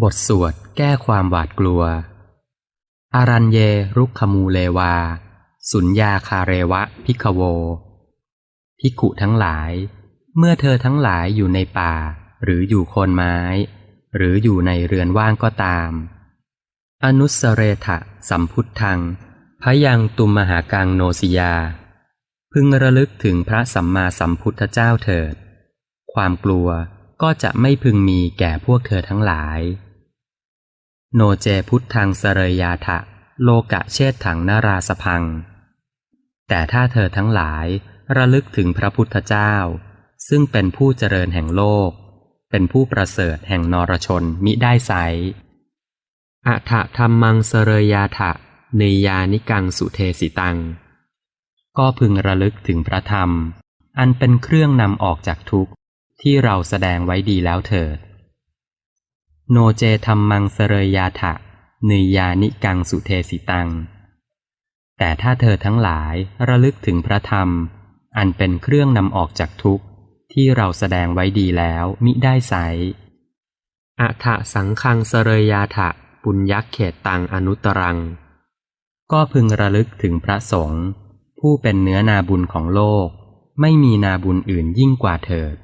บทสวดแก้ความหวาดกลัว อารัญเยรุกขมูเลวา สุญญาคาเรวะพิกโว พิกุทั้งหลาย เมื่อเธอทั้งหลายอยู่ในป่า หรืออยู่โคนไม้ หรืออยู่ในเรือนว่างก็ตาม อนุสเรทะสัมพุทธังพยังตุมมหากังโนสิยา พึงระลึกถึงพระสัมมาสัมพุทธเจ้าเถิด ความกลัว ก็จะไม่พึงมีแก่พวกเธอทั้งหลาย โนเจพุทธังสเรยาทะโลกะเชษถังนาราสพัง แต่ถ้าเธอทั้งหลายระลึกถึงพระพุทธเจ้า ซึ่งเป็นผู้เจริญแห่งโลก เป็นผู้ประเสริฐแห่งนรชนมิได้ไซอะทะธรรมังสเรยาทะเนยานิกังสุเทสิตัง ก็พึงระลึกถึงพระธรรม อันเป็นเครื่องนำออกจากทุกข์ ที่เราแสดงไว้ดีแล้วเถิด โนเจธรรมังสเรยาทะเนยานิกังสุเทสิตัง แต่ถ้าเธอทั้งหลายระลึกถึงพระธรรม อันเป็นเครื่องนำออกจากทุกข์ ที่เราแสดงไว้ดีแล้วมิได้ไซอะทะสังคังสเรยาทะปุญยักเขตตังอนุตรัง ก็พึงระลึกถึงพระสงฆ์ผู้เป็นเนื้อนาบุญของโลก ไม่มีนาบุญอื่นยิ่งกว่าเถิด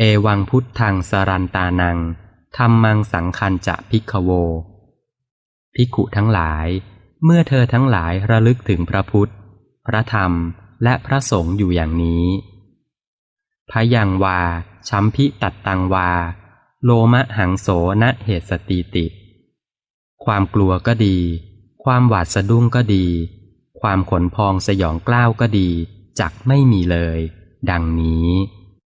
เอวังพุทธังสรันตานังธรรมังสังคันจะพิกโวภิกุทั้งหลาย เมื่อเธอทั้งหลายระลึกถึงพระพุทธ พระธรรมและพระสงฆ์อยู่อย่างนี้พยังวาชัมพิตัดตังวา โลมะหังโสณเหตุสติติ ความกลัวก็ดี ความหวาดสะดุ้งก็ดี ความขนพองสยองกล้าวก็ดีจักไม่มีเลย ดังนี้